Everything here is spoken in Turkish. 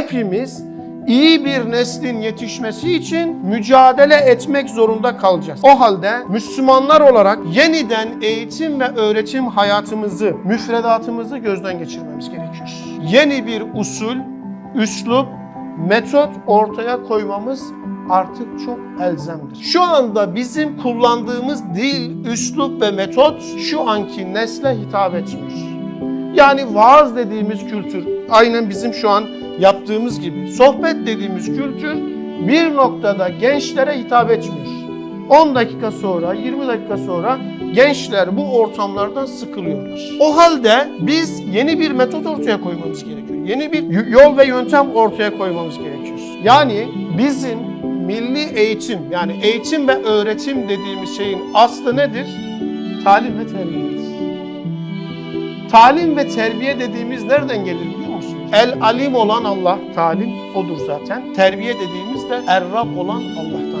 hepimiz iyi bir neslin yetişmesi için mücadele etmek zorunda kalacağız. O halde Müslümanlar olarak yeniden eğitim ve öğretim hayatımızı, müfredatımızı gözden geçirmemiz gerekiyor. Yeni bir usul, üslup, metot ortaya koymamız artık çok elzemdir. Şu anda bizim kullandığımız dil, üslup ve metot şu anki nesle hitap etmiyor. Yani vaaz dediğimiz kültür aynen bizim şu an yaptığımız gibi. Sohbet dediğimiz kültür bir noktada gençlere hitap etmiyor. 10 dakika sonra, 20 dakika sonra gençler bu ortamlardan sıkılıyorlar. O halde biz yeni bir metot ortaya koymamız gerekiyor. Yeni bir yol ve yöntem ortaya koymamız gerekiyor. Yani bizim milli eğitim yani eğitim ve öğretim dediğimiz şeyin aslı nedir? Talim ve terbiyedir. Talim ve terbiye dediğimiz nereden gelir? El alim olan Allah, talim odur zaten. Terbiye dediğimiz de Errab olan Allah'tan.